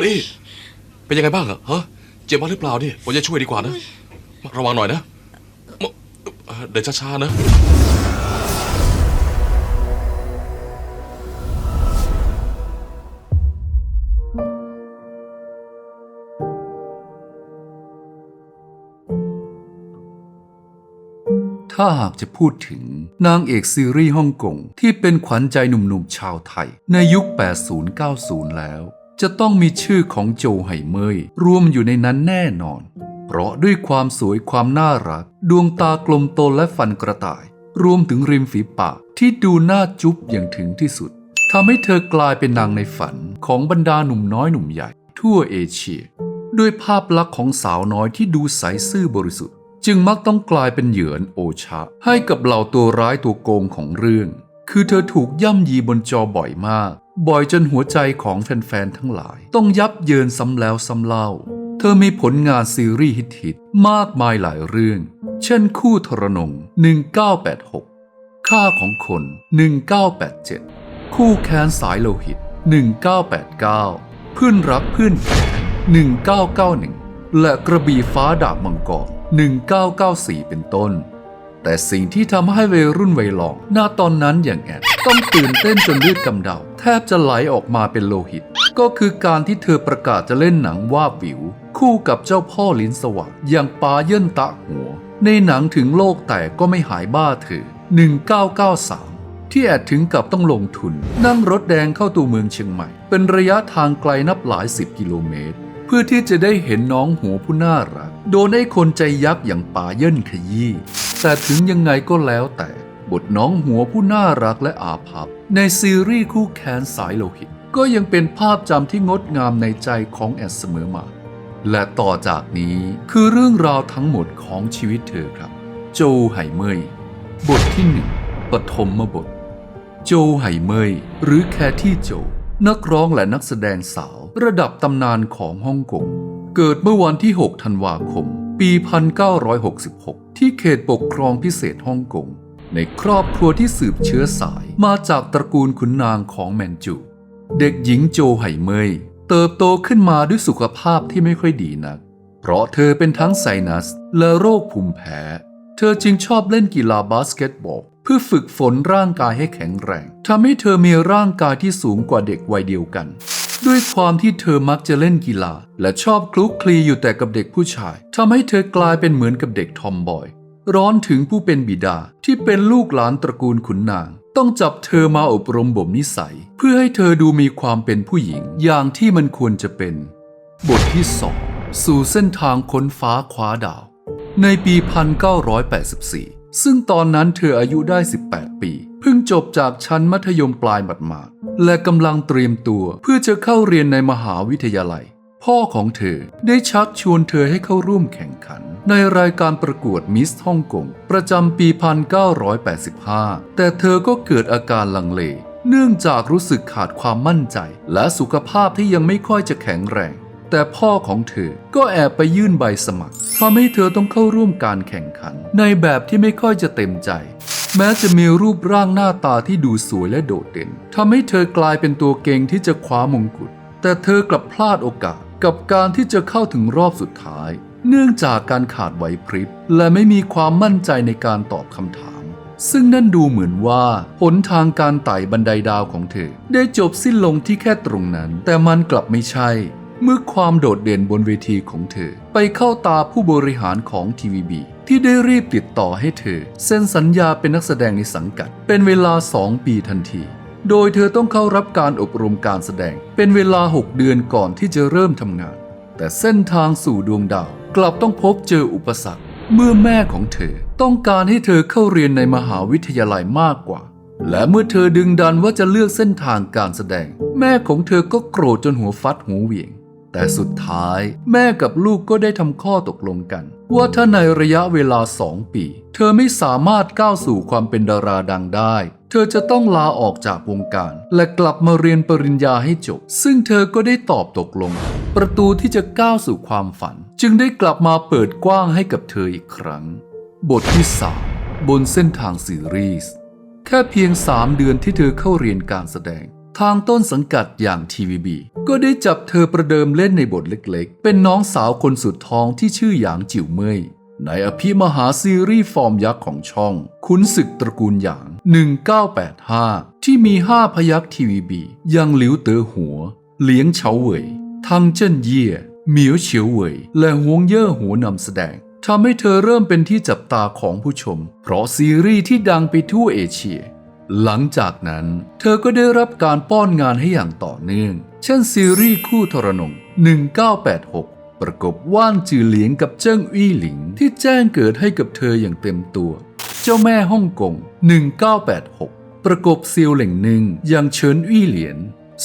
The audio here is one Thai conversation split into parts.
วันนี้เป็นยังไงบ้างอะฮะเจ็บมากหรือเปล่าเนี่ยผมจะช่วยดีกว่านะ ระวังหน่อยนะเอ่อเดินช้าๆนะ ถ้าหากจะพูดถึงนางเอกซีรีส์ฮ่องกงที่เป็นขวัญใจหนุ่มๆชาวไทย ในยุค 80-90 แล้ว จะต้องมีชื่อของโจไห่เมยรวมอยู่ในนั้นแน่นอน เพราะด้วยความสวยความน่ารัก ดวงตากลมโตและฟันกระต่าย รวมถึงริมฝีปากที่ดูน่าจุ๊บอย่างถึงที่สุดทำให้เธอกลายเป็นนางในฝันของบรรดาหนุ่มน้อยหนุ่มใหญ่ ทั่วเอเชีย ด้วยภาพลักษณ์ของสาวน้อยที่ดูใสซื่อบริสุทธิ์ จึงมักต้องกลายเป็นเหยื่อโอชะ ให้กับเหล่าตัวร้ายตัวโกงของเรื่อง คือเธอถูกย่ำยีบนจอบ่อยมาก บ่อยจนหัวใจของแฟนๆทั้งหลาย ต้องยับเยินซ้ำแล้วซ้ำเล่า เธอมีผลงานซีรีส์ฮิตๆมากมายหลายเรื่อง เช่นคู่ทรนง 1986 ค่าของคน 1987 คู่แค้นสายโลหิต 1989 เพื่อนรักเพื่อนแค้น1991 และกระบี่ฟ้าดาบมังกร1994 เป็นต้น แต่สิ่งที่ทำให้วัยรุ่นวัยหลองหน้าตอนนั้นอย่างแอนต้องตื่นเต้นจนเลือดกำเดา แทบจะไหลออกมาเป็นโลหิต ก็คือการที่เธอประกาศจะเล่นหนังว่าบวิว คู่กับเจ้าพ่อลิ้นสว่างอย่างปาเยินตะหัว ในหนังถึงโลกแต่ก็ไม่หายบ้าเธอ 1993 ที่แอดถึงกับต้องลงทุน นั่งรถแดงเข้าตัวเมืองเชียงใหม่ เป็นระยะทางไกลนับหลายสิบกิโลเมตร เพื่อที่จะได้เห็นน้องหัวผู้น่ารัก โดนไอ้คนใจยักษ์อย่างป่าเยินขยี้ แต่ถึงยังไงก็แล้วแต่ บทน้องหัวผู้น่ารักและอาภัพ ในซีรีส์คู่แค้นสายโลหิต ก็ยังเป็นภาพจำที่งดงามในใจของแอดเสมอมา และต่อจากนี้คือเรื่องราวทั้งหมดของชีวิตเธอครับ โจไห่เมยบทที่หนึ่งปฐมบท โจไห่เมยหรือแคที่โจ นักร้องและนักแสดงสาว ระดับตำนานของฮ่องกงเกิดเมื่อวันที่ 6 ธันวาคม ปี 1966 ที่เขตปกครองพิเศษฮ่องกง ในครอบครัวที่สืบเชื้อสายมาจากตระกูลขุนนางของแมนจู เด็กหญิงโจไห่เมย เติบโตขึ้นมาด้วยสุขภาพที่ไม่ค่อยดีนัก เพราะเธอเป็นทั้งไซนัส และโรคภูมิแพ้ เธอจึงชอบเล่นกีฬาบาสเกตบอลเพื่อฝึกฝนร่างกายให้แข็งแรงทำให้เธอมีร่างกายที่สูงกว่าเด็กวัยเดียวกัน ด้วยความที่เธอมักจะเล่นกีฬา และชอบคลุกคลีอยู่แต่กับเด็กผู้ชายทำให้เธอกลายเป็นเหมือนกับเด็กทอมบอย ร้อนถึงผู้เป็นบิดาที่เป็นลูกหลานตระกูลขุนนาง ต้องจับเธอมาอบรมบ่มนิสัย เพื่อให้เธอดูมีความเป็นผู้หญิงอย่างที่มันควรจะเป็น บทที่สองสู่เส้นทางค้นฟ้าคว้าดาว ในปี 1984 ซึ่งตอนนั้นเธออายุได้ 18 ปี เพิ่งจบจากชั้นมัธยมปลายหมาดๆและกำลังเตรียมตัวเพื่อจะเข้าเรียนในมหาวิทยาลัย พ่อของเธอได้ชักชวนเธอให้เข้าร่วมแข่งขัน ในรายการประกวดมิสฮ่องกงประจำปี 1985 แต่เธอก็เกิดอาการลังเล เนื่องจากรู้สึกขาดความมั่นใจ และสุขภาพที่ยังไม่ค่อยจะแข็งแรง แต่พ่อของเธอก็แอบไปยื่นใบสมัคร ทำให้เธอต้องเข้าร่วมการแข่งขัน ในแบบที่ไม่ค่อยจะเต็มใจ แม้จะมีรูปร่างหน้าตาที่ดูสวยและโดดเด่นทำให้เธอกลายเป็นตัวเก่งที่จะคว้ามงกุฎแต่เธอกลับพลาดโอกาสกับการที่จะเข้าถึงรอบสุดท้าย เนื่องจากการขาดไหวพริบ และไม่มีความมั่นใจในการตอบคำถาม ซึ่งนั่นดูเหมือนว่าหนทางการไต่บันไดดาวของเธอ ได้จบสิ้นลงที่แค่ตรงนั้น แต่มันกลับไม่ใช่ เมื่อความโดดเด่นบนเวทีของเธอ ไปเข้าตาผู้บริหารของทีวีบีที่ได้รีบติดต่อให้เธอ เซ็นสัญญาเป็นนักแสดงในสังกัด เป็นเวลา 2 ปีทันที โดยเธอต้องเข้ารับการอบรมการแสดง เป็นเวลา 6 เดือนก่อนที่จะเริ่มทำงาน แต่เส้นทางสู่ดวงดาว กลับต้องพบเจออุปสรรค เมื่อแม่ของเธอต้องการให้เธอเข้าเรียนในมหาวิทยาลัยมากกว่า และเมื่อเธอดึงดันว่าจะเลือกเส้นทางการแสดง แม่ของเธอก็โกรธจนหัวฟัดหัวเหวี่ยง แต่สุดท้ายแม่กับลูกก็ได้ทำข้อตกลงกัน ว่าถ้าในระยะเวลาสองปี เธอไม่สามารถก้าวสู่ความเป็นดาราดังได้ เธอจะต้องลาออกจากวงการ และกลับมาเรียนปริญญาให้จบ ซึ่งเธอก็ได้ตอบตกลง ประตูที่จะก้าวสู่ความฝัน จึงได้กลับมาเปิดกว้างให้กับเธออีกครั้ง บทที่3บนเส้นทางซีรีส์แค่เพียง3เดือนที่เธอเข้าเรียนการแสดง ทางต้นสังกัดอย่างทีวีบีก็ได้จับเธอประเดิมเล่นในบทเล็กๆ เป็นน้องสาวคนสุดท้องที่ชื่อหยางจิ๋วเมยในอภิมหาซีรีส์ฟอร์มยักษ์ของช่องขุนศึกตระกูลหยาง 1985 ที่มี5พยักษ์ทีวีบียังหลิวเต๋อหัวเหลียงเฉาเหวยทังเจิ้นเย่ยเหมียวเฉียวเหวยและฮวงเย่อหัวนำแสดงทำให้เธอเริ่มเป็นที่จับตาของผู้ชม เพราะซีรีส์ที่ดังไปทั่วเอเชีย หลังจากนั้น เธอก็ได้รับการป้อนงานให้อย่างต่อเนื่อง เช่นซีรีส์คู่ทรนง 1986 ประกบว่านจือเหลียงกับเจิ้งอี้หลิง ที่แจ้งเกิดให้กับเธออย่างเต็มตัว เจ้าแม่ฮ่องกง 1986 ประกบเซียวเหล่งหนึ่งอย่างเฉินอี้เหลียน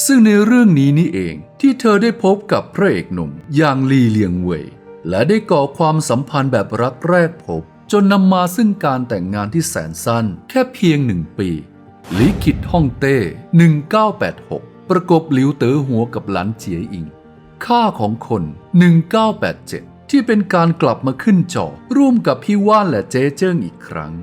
ซึ่งในเรื่องนี้นี่เองที่เธอได้พบกับพระเอกหนุ่มอย่างลีเลียงเว่ยและได้ก่อความสัมพันธ์แบบรักแรกพบ จนนำมาซึ่งการแต่งงานที่แสนสั้น แค่เพียงหนึ่งปี ลิขิตฮ่องเต้ 1986 ประกบหลิวเต๋อหัวกับหลานเจียอิง ค่าของคน 1987 ที่เป็นการกลับมาขึ้นจอ ร่วมกับพี่ว่านและเจ๊เจิ้งอีกครั้ง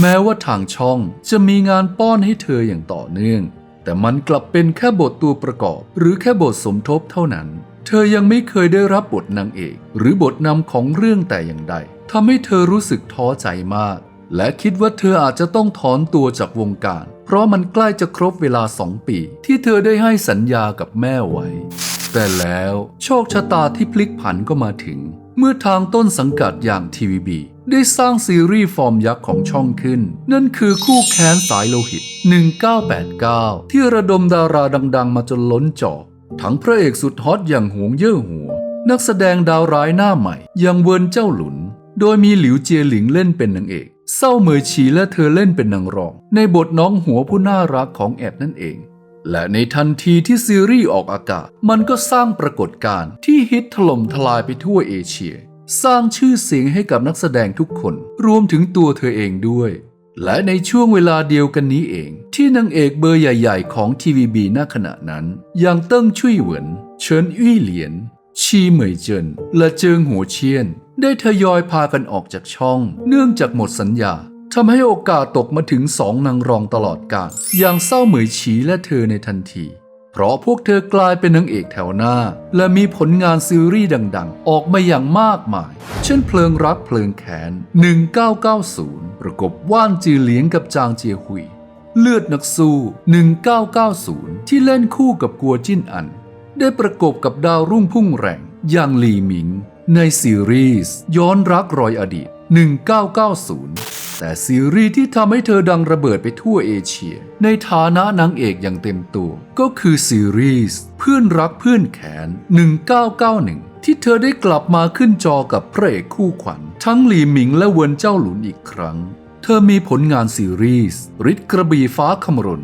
แม้ว่าทางช่องจะมีงานป้อนให้เธออย่างต่อเนื่อง แต่มันกลับเป็นแค่บทตัวประกอบ หรือแค่บทสมทบเท่านั้น เธอยังไม่เคยได้รับบทนางเอก หรือบทนำของเรื่องแต่อย่างใดทำให้เธอรู้สึกท้อใจมาก และคิดว่าเธออาจจะต้องถอนตัวจากวงการ เพราะมันใกล้จะครบเวลาสองปี ที่เธอได้ให้สัญญากับแม่ไว้ แต่แล้วโชคชะตาที่พลิกผันก็มาถึง เมื่อทางต้นสังกัดอย่างทีวีบีได้สร้างซีรีส์ฟอร์มยักษ์ของช่องขึ้น นั่นคือคู่แค้นสายโลหิต 1989 ที่ระดมดาราดัง ๆ มาจนล้นจอทั้งพระเอกสุดฮอตอย่างหวงเย่อหัว นักแสดงดาวร้ายหน้าใหม่อย่างเวินเจ้าหลุน โดยมีหลิวเจียหลิงเล่นเป็นนางเอก เศร้าเหมยฉีและเธอเล่นเป็นนางรอง ในบทน้องหัวผู้น่ารักของแอบนั่นเอง และในทันทีที่ซีรีส์ออกอากาศ มันก็สร้างปรากฏการณ์ที่ฮิตถล่มทลายไปทั่วเอเชีย สร้างชื่อเสียงให้กับนักแสดงทุกคน รวมถึงตัวเธอเองด้วย และในช่วงเวลาเดียวกันนี้เอง ที่นางเอกเบอร์ใหญ่ ๆ ของทีวีบีณขณะนั้น อย่างเติ้งชุยเหวิน เฉินอี้เหลียน ชีเหมยเจินและเจิงหัวเชียน ได้ทยอยพากันออกจากช่อง เนื่องจากหมดสัญญาทำให้โอกาสตกมาถึงสองนางรองตลอดกาลอย่างเศร้าเหมยฉีและเธอในทันที เพราะพวกเธอกลายเป็นนางเอกแถวหน้า และมีผลงานซีรีส์ดังๆ ออกมาอย่างมากมาย เช่นเพลิงรักเพลิงแค้น1990 ประกบว่านจือเหลียงกับจางเจียหุย เลือดนักสู้ 1990 ที่เล่นคู่กับกัวจิ้นอัน ได้ประกบกับดาวรุ่งพุ่งแรงอย่างหลีหมิง ในซีรีส์ย้อนรักรอยอดีต 1990 แต่ซีรีส์ที่ทำให้เธอดังระเบิดไปทั่วเอเชีย ในฐานะนางเอกอย่างเต็มตัว ก็คือซีรีส์เพื่อนรักเพื่อนแขน 1991 ที่เธอได้กลับมาขึ้นจอกับพระเอกคู่ขวัญ ทั้งหลีหมิงและเวินเจ้าหลุนอีกครั้ง เธอมีผลงานซีรีส์ริดกระบี่ฟ้าคำรน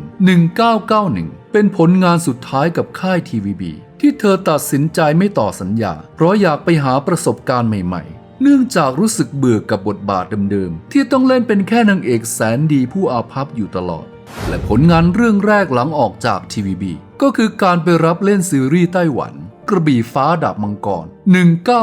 1991 เป็นผลงานสุดท้ายกับค่ายทีวีบีที่เธอตัดสินใจไม่ต่อสัญญา เพราะอยากไปหาประสบการณ์ใหม่ๆ เนื่องจากรู้สึกเบื่อกับบทบาทเดิมๆ ที่ต้องเล่นเป็นแค่นางเอกแสนดีผู้อาภัพอยู่ตลอด และผลงานเรื่องแรกหลังออกจากทีวีบีก็คือการไปรับเล่นซีรีส์ไต้หวัน กระบี่ฟ้าดาบมังกร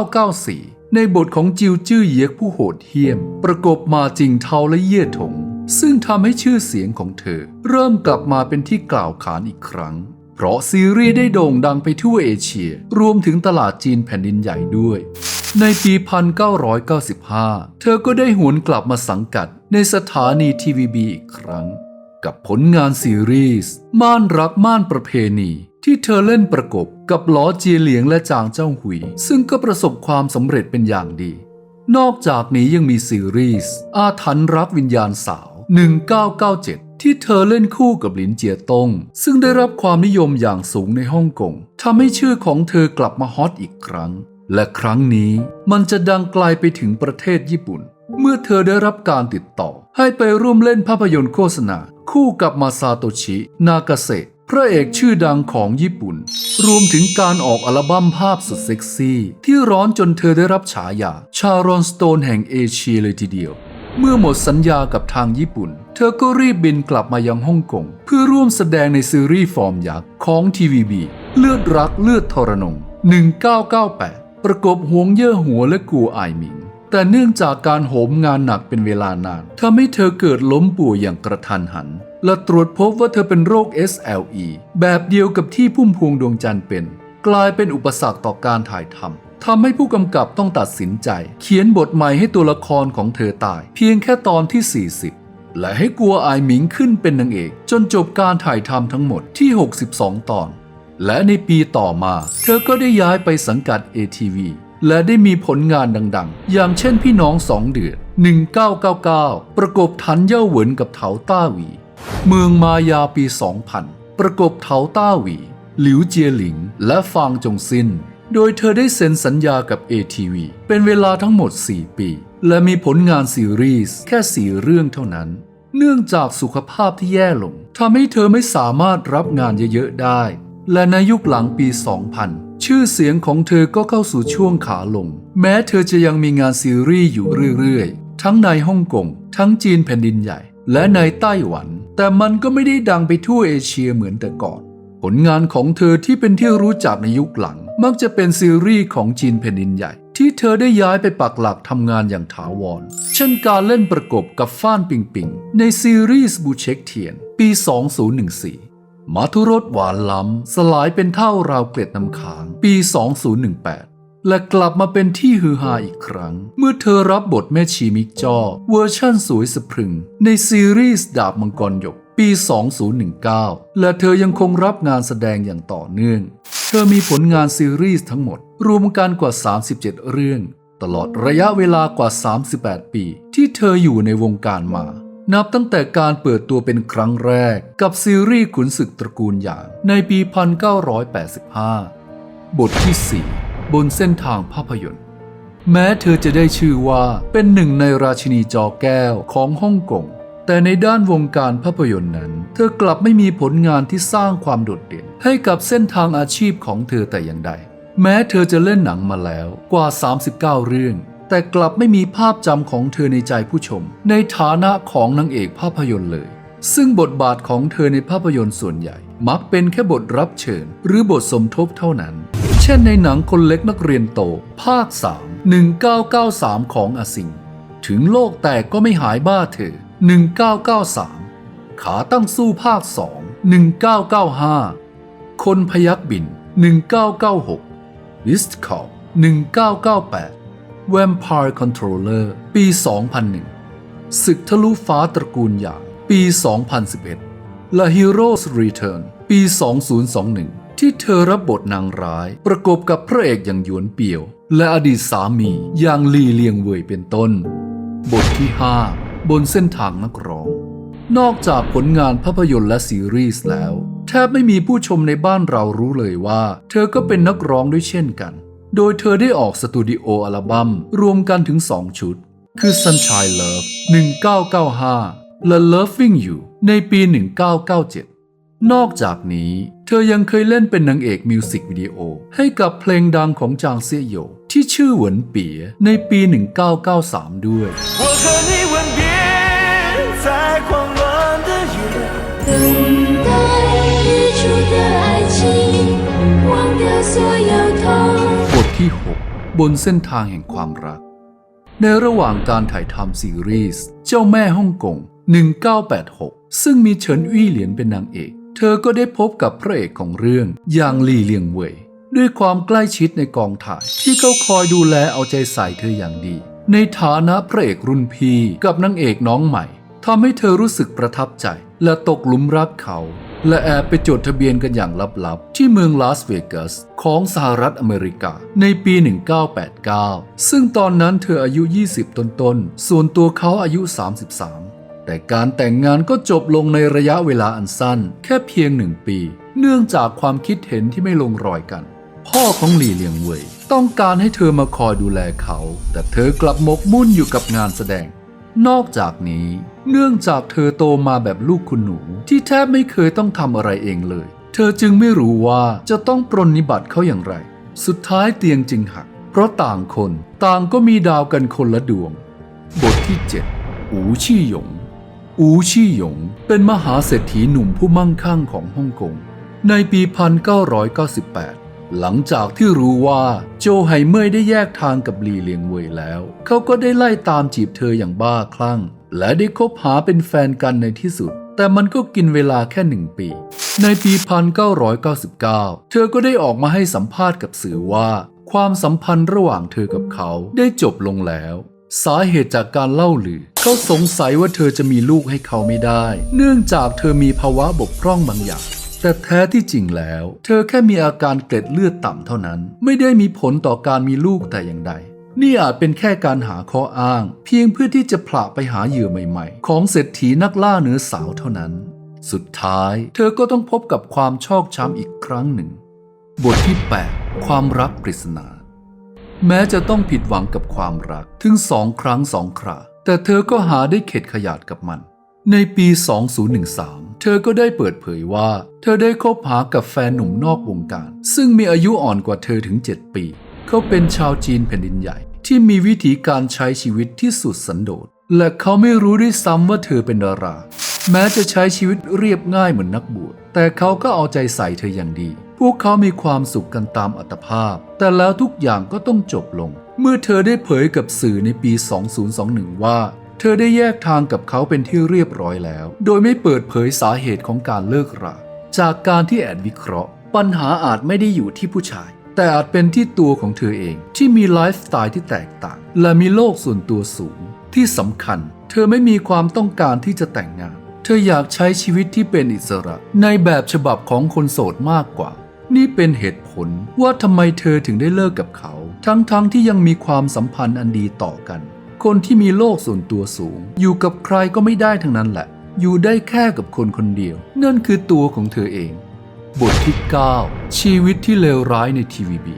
1994 ในบทของจิวจื้อเยียกผู้โหดเหี้ยม ประกบมาจริงเทาและเย่ถง ซึ่งทำให้ชื่อเสียงของเธอ เริ่มกลับมาเป็นที่กล่าวขานอีกครั้ง เพราะซีรีส์ได้โด่งดังไปทั่วเอเชีย รวมถึงตลาดจีนแผ่นดินใหญ่ด้วย ในปี 1995 เธอก็ได้หวนกลับมาสังกัดในสถานีทีวีบีอีกครั้ง กับผลงานซีรีส์ ม่านรักม่านประเพณีที่เธอเล่นประกบกับล้อเจียเหลียงและจางเจ้าหุย ซึ่งก็ประสบความสำเร็จเป็นอย่างดี นอกจากนี้ยังมีซีรีส์ อาถรรพ์รักวิญญาณสาว 1997 ที่เธอเล่นคู่กับหลินเจียตง ซึ่งได้รับความนิยมอย่างสูงในฮ่องกงทำให้ชื่อของเธอกลับมาฮอตอีกครั้ง และครั้งนี้มันจะดังไกลไปถึงประเทศญี่ปุ่น เมื่อเธอได้รับการติดต่อ ให้ไปร่วมเล่นภาพยนตร์โฆษณา คู่กับมาซาโตชิ นากาเซะพระเอกชื่อดังของญี่ปุ่น รวมถึงการออกอัลบั้มภาพสุดเซ็กซี่ ที่ร้อนจนเธอได้รับฉายา ชารอนสโตนแห่งเอเชียเลยทีเดียว เมื่อหมดสัญญากับทางญี่ปุ่น เธอก็รีบบินกลับมายังฮ่องกง เพื่อร่วมแสดงในซีรีส์ฟอร์มยักษ์ของทีวีบีเลือดรักเลือดทรนง 1998 ประกบหวงเย่อหัวและกูอายหมิง แต่เนื่องจากการโหมงานหนักเป็นเวลานานทำให้เธอเกิดล้มป่วยอย่างกระทันหัน และตรวจพบว่าเธอเป็นโรค SLE แบบเดียวกับที่พุ่มพวงดวงจันทร์เป็น กลายเป็นอุปสรรคต่อการถ่ายทำ ทำให้ผู้กำกับต้องตัดสินใจ เขียนบทใหม่ให้ตัวละครของเธอตาย เพียงแค่ตอนที่ 40 และให้กัวอายหมิงขึ้นเป็นนางเอก จนจบการถ่ายทำทั้งหมดที่ 62 ตอน และในปีต่อมา เธอก็ได้ย้ายไปสังกัด ATV และได้มีผลงานดังๆ อย่างเช่นพี่น้องสองเดือด 1999 ประกบทันเย่าเหวินกับเถาต้าหวี เมืองมายาปี 2000 ประกบเถาต้าหวี หลิวเจียหลิง และฟางจงซิน โดยเธอได้เซ็นสัญญากับ ATV เป็นเวลาทั้งหมด 4 ปี และมีผลงานซีรีส์แค่ 4 เรื่องเท่านั้น เนื่องจากสุขภาพที่แย่ลงทำให้เธอไม่สามารถรับงานเยอะๆได้ และในยุคหลังปี 2000 ชื่อเสียงของเธอก็เข้าสู่ช่วงขาลง แม้เธอจะยังมีงานซีรีส์อยู่เรื่อยๆ ทั้งในฮ่องกง ทั้งจีนแผ่นดินใหญ่ และในไต้หวัน แต่มันก็ไม่ได้ดังไปทั่วเอเชียเหมือนแต่ก่อน ผลงานของเธอที่เป็นที่รู้จักในยุคหลัง มักจะเป็นซีรีส์ของจีนแผ่นดินใหญ่ ที่เธอได้ย้ายไปปักหลักทำงานอย่างถาวร เช่นการเล่นประกบกับฟ้านปิงปิง ในซีรีส์บูเช็คเทียน ปี 2014 มาทุรสหวานล้ำ สลายเป็นเท่าราวเกล็ดน้ำค้าง ปี 2018และกลับมาเป็นที่ฮือฮาอีกครั้ง เมื่อเธอรับบทแม่ชีมิกจอ เวอร์ชั่นสวยสะพรึง ในซีรีส์ดาบมังกรหยกปี 2019 และเธอยังคงรับงานแสดงอย่างต่อเนื่อง เธอมีผลงานซีรีส์ทั้งหมด รวมกันกว่า 37 เรื่อง ตลอดระยะเวลากว่า 38 ปี ที่เธออยู่ในวงการมา นับตั้งแต่การเปิดตัวเป็นครั้งแรกกับซีรีส์ขุนศึกตระกูลหยางในปี 1985 บทที่ 4 บนเส้นทางภาพยนตร์ แม้เธอจะได้ชื่อว่าเป็นหนึ่งในราชินีจอแก้วของฮ่องกง แต่ในด้านวงการภาพยนตร์นั้น เธอกลับไม่มีผลงานที่สร้างความโดดเด่น ให้กับเส้นทางอาชีพของเธอแต่อย่างใด แม้เธอจะเล่นหนังมาแล้วกว่า 39 เรื่อง แต่กลับไม่มีภาพจำของเธอในใจผู้ชม ในฐานะของนางเอกภาพยนตร์เลย ซึ่งบทบาทของเธอในภาพยนตร์ส่วนใหญ่ มักเป็นแค่บทรับเชิญ หรือบทสมทบเท่านั้น เช่นในหนังคนเล็กนักเรียนโต ภาค 3 1993 ของอาสิง ถึงโลกแตกก็ไม่หายบ้าเธอ 1993 ขาตั้งสู้ภาค 2 1995 คนพยักบิน 1996 w i s t c o p 1998 Vampire Controller ปี 2001 ศึกทะลุฟ้าตระกูลหยางปี 2011และ Heroes Return ปี 2021 ที่เธอรับบทนางร้าย ประกบกับพระเอกอย่างหยวนเปียว และอดีตสามีอย่างลีเลียงเว่ยเป็นต้น บทที่ 5 บนเส้นทางนักร้อง นอกจากผลงานภาพยนตร์และซีรีส์แล้ว แทบไม่มีผู้ชมในบ้านเรารู้เลยว่า เธอก็เป็นนักร้องด้วยเช่นกัน โดยเธอได้ออกสตูดิโออัลบั้มรวมกันถึง 2 ชุด คือ Sunshine Love 1995 และ Loving You ในปี 1997 นอกจากนี้เธอยังเคยเล่นเป็นนางเอกมิวสิกวิดีโอ ให้กับเพลงดังของจางเซี่ยโยที่ชื่อเหวินเปียในปี 1993 ด้วย บทที่ 6 บนเส้นทางแห่งความรัก ในระหว่างการถ่ายทำซีรีส์ เจ้าแม่ฮ่องกง 1986 ซึ่งมีเฉินอี้เหลียนเป็นนางเอก เธอก็ได้พบกับพระเอกของเรื่องอย่างหลี่เลียงเว่ยด้วยความใกล้ชิดในกองถ่าย ที่เขาคอยดูแลเอาใจใส่เธออย่างดี ในฐานะพระเอกรุ่นพี่กับนางเอกน้องใหม่ทำให้เธอรู้สึกประทับใจและตกหลุมรักเขา และแอบไปจดทะเบียนกันอย่างลับๆ ที่เมืองลาสเวกัสของสหรัฐอเมริกาในปี 1989 ซึ่งตอนนั้นเธออายุ 20 ต้นๆ ส่วนตัวเขาอายุ 33 แต่การแต่งงานก็จบลงในระยะเวลาอันสั้น แค่เพียงหนึ่งปี เนื่องจากความคิดเห็นที่ไม่ลงรอยกัน พ่อของหลี่เลียงเว่ยต้องการให้เธอมาคอยดูแลเขา แต่เธอกลับหมกมุ่นอยู่กับงานแสดง นอกจากนี้ เนื่องจากเธอโตมาแบบลูกคุณหนู ที่แทบไม่เคยต้องทำอะไรเองเลย เธอจึงไม่รู้ว่าจะต้องปรนนิบัติเขาอย่างไร สุดท้ายเตียงจึงหัก เพราะต่างคนต่างก็มีดาวกันคนละดวง บทที่ 7 อูชี่หยง อูชี่หยง เป็นมหาเศรษฐีหนุ่มผู้มั่งคั่งของฮ่องกง ในปี 1998หลังจากที่รู้ว่าโจไห่เมยได้แยกทางกับหลีเลียงเว่ยแล้ว เขาก็ได้ไล่ตามจีบเธออย่างบ้าคลั่ง และได้คบหาเป็นแฟนกันในที่สุด แต่มันก็กินเวลาแค่หนึ่งปี ในปี 1999 เธอก็ได้ออกมาให้สัมภาษณ์กับสื่อว่า ความสัมพันธ์ระหว่างเธอกับเขาได้จบลงแล้ว สาเหตุจากการเล่าลือ เขาสงสัยว่าเธอจะมีลูกให้เขาไม่ได้ เนื่องจากเธอมีภาวะบกพร่องบางอย่างแต่แท้ที่จริงแล้ว เธอแค่มีอาการเกล็ดเลือดต่ำเท่านั้น ไม่ได้มีผลต่อการมีลูกแต่อย่างใด นี่อาจเป็นแค่การหาข้ออ้าง เพียงเพื่อที่จะผละไปหาเหยื่อใหม่ๆ ของเศรษฐีนักล่าเนื้อสาวเท่านั้น สุดท้ายเธอก็ต้องพบกับความชอกช้ำอีกครั้งหนึ่ง บทที่ 8 ความรักปริศนา แม้จะต้องผิดหวังกับความรักถึงสองครั้งสองครา แต่เธอก็หาได้เข็ดขยาดกับมัน ในปี 2013เธอก็ได้เปิดเผยว่า เธอได้คบหากับแฟนหนุ่มนอกวงการ ซึ่งมีอายุอ่อนกว่าเธอถึง 7 ปี เขาเป็นชาวจีนแผ่นดินใหญ่ ที่มีวิธีการใช้ชีวิตที่สุดสันโดษ และเขาไม่รู้ด้วยซ้ำว่าเธอเป็นดารา แม้จะใช้ชีวิตเรียบง่ายเหมือนนักบวช แต่เขาก็เอาใจใส่เธออย่างดี พวกเขามีความสุขกันตามอัตภาพ แต่แล้วทุกอย่างก็ต้องจบลง เมื่อเธอได้เผยกับสื่อในปี 2021 ว่าเธอได้แยกทางกับเขาเป็นที่เรียบร้อยแล้ว โดยไม่เปิดเผยสาเหตุของการเลิกรา จากการที่แอดวิเคราะห์ ปัญหาอาจไม่ได้อยู่ที่ผู้ชาย แต่อาจเป็นที่ตัวของเธอเองที่มีไลฟ์สไตล์ที่แตกต่าง และมีโลกส่วนตัวสูง ที่สำคัญ เธอไม่มีความต้องการที่จะแต่งงาน เธออยากใช้ชีวิตที่เป็นอิสระ ในแบบฉบับของคนโสดมากกว่า นี่เป็นเหตุผลว่าทำไมเธอถึงได้เลิกกับเขา ทั้งๆทที่ยังมีความสัมพันธ์อันดีต่อกัน คนที่มีโลกส่วนตัวสูง อยู่กับใครก็ไม่ได้ทั้งนั้นแหละ อยู่ได้แค่กับคนคนเดียวนั่นคือตัวของเธอเอง บทที่ 9 ชีวิตที่เลวร้ายในทีวีบี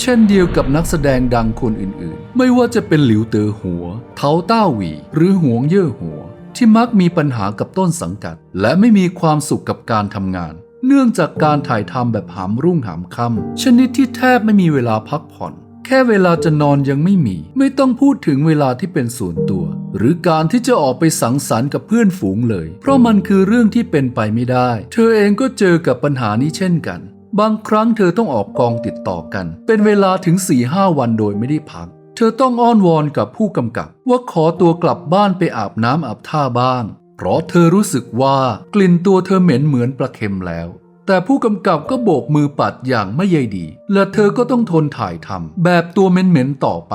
เช่นเดียวกับนักแสดงดังคนอื่นๆ ไม่ว่าจะเป็นหลิวเตอหัว เทาต้าหวี หรือหวงเย่อหัว ที่มักมีปัญหากับต้นสังกัด และไม่มีความสุขกับการทำงาน เนื่องจากการถ่ายทำแบบหามรุ่งหามค่ำชนิดที่แทบไม่มีเวลาพักผ่อน แค่เวลาจะนอนยังไม่มี ไม่ต้องพูดถึงเวลาที่เป็นส่วนตัว หรือการที่จะออกไปสังสรรค์กับเพื่อนฝูงเลย เพราะมันคือเรื่องที่เป็นไปไม่ได้ เธอเองก็เจอกับปัญหานี้เช่นกัน บางครั้งเธอต้องออกกองติดต่อกัน เป็นเวลาถึง4-5วันโดยไม่ได้พัก เธอต้องอ้อนวอนกับผู้กำกับ ว่าขอตัวกลับบ้านไปอาบน้ำอาบท่าบ้าง เพราะเธอรู้สึกว่ากลิ่นตัวเธอเหม็นเหมือนปลาเค็มแล้วแต่ผู้กำกับก็โบกมือปัดอย่างไม่ใยดี และเธอก็ต้องทนถ่ายทำแบบตัวเหม็นๆต่อไป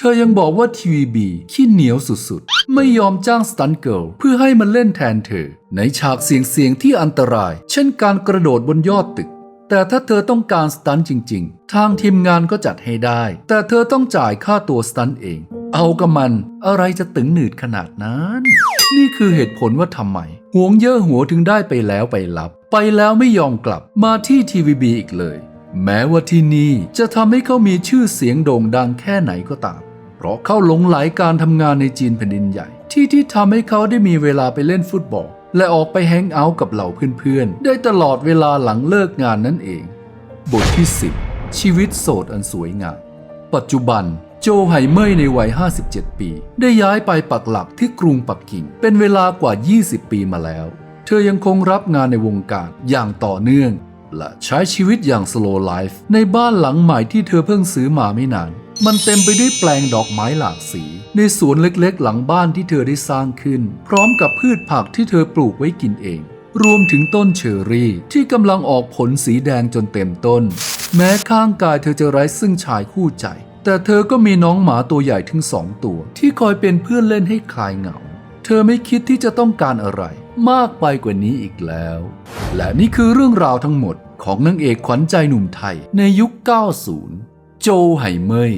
เธอยังบอกว่าทีวีบีขี้เหนียวสุดๆ ไม่ยอมจ้างสตันเกิลเพื่อให้มันเล่นแทนเธอ ในฉากเสี่ยงๆที่อันตราย เช่นการกระโดดบนยอดตึก แต่ถ้าเธอต้องการสตันจริงๆ ทางทีมงานก็จัดให้ได้ แต่เธอต้องจ่ายค่าตัวสตันเอง เอากับมันอะไรจะตึงหนืดขนาดนั้น นี่คือเหตุผลว่าทำไมห่วงเย่อหัวถึงได้ไปแล้วไปรับ ไปแล้วไม่ยอมกลับมาที่ทีวีบีอีกเลย แม้ว่าที่นี่จะทำให้เขามีชื่อเสียงโด่งดังแค่ไหนก็ตาม เพราะเขาหลงไหลการทำงานในจีนแผ่นดินใหญ่ ที่ที่ทำให้เขาได้มีเวลาไปเล่นฟุตบอล และออกไปแฮงเอาท์กับเหล่าเพื่อนๆ ได้ตลอดเวลาหลังเลิกงานนั่นเอง บทที่ 10 ชีวิตโสดอันสวยงาม ปัจจุบันโจไห่เมยในวัย 57 ปี ได้ย้ายไปปักหลักที่กรุงปักกิ่ง เป็นเวลากว่า 20 ปีมาแล้ว เธอยังคงรับงานในวงการอย่างต่อเนื่อง และใช้ชีวิตอย่าง slow life ในบ้านหลังใหม่ที่เธอเพิ่งซื้อมาไม่นาน มันเต็มไปด้วยแปลงดอกไม้หลากสี ในสวนเล็กๆ หลังบ้านที่เธอได้สร้างขึ้น พร้อมกับพืชผักที่เธอปลูกไว้กินเอง รวมถึงต้นเชอร์รี่ที่กำลังออกผลสีแดงจนเต็มต้น แม้ข้างกายเธอจะไร้ซึ่งชายคู่ใจ แต่เธอก็มีน้องหมาตัวใหญ่ถึงสองตัว ที่คอยเป็นเพื่อนเล่นให้คลายเหงา เธอไม่คิดที่จะต้องการอะไร มากไปกว่านี้อีกแล้ว และนี่คือเรื่องราวทั้งหมดของนางเอกขวัญใจหนุ่มไทยในยุค 90 โจไห่เมย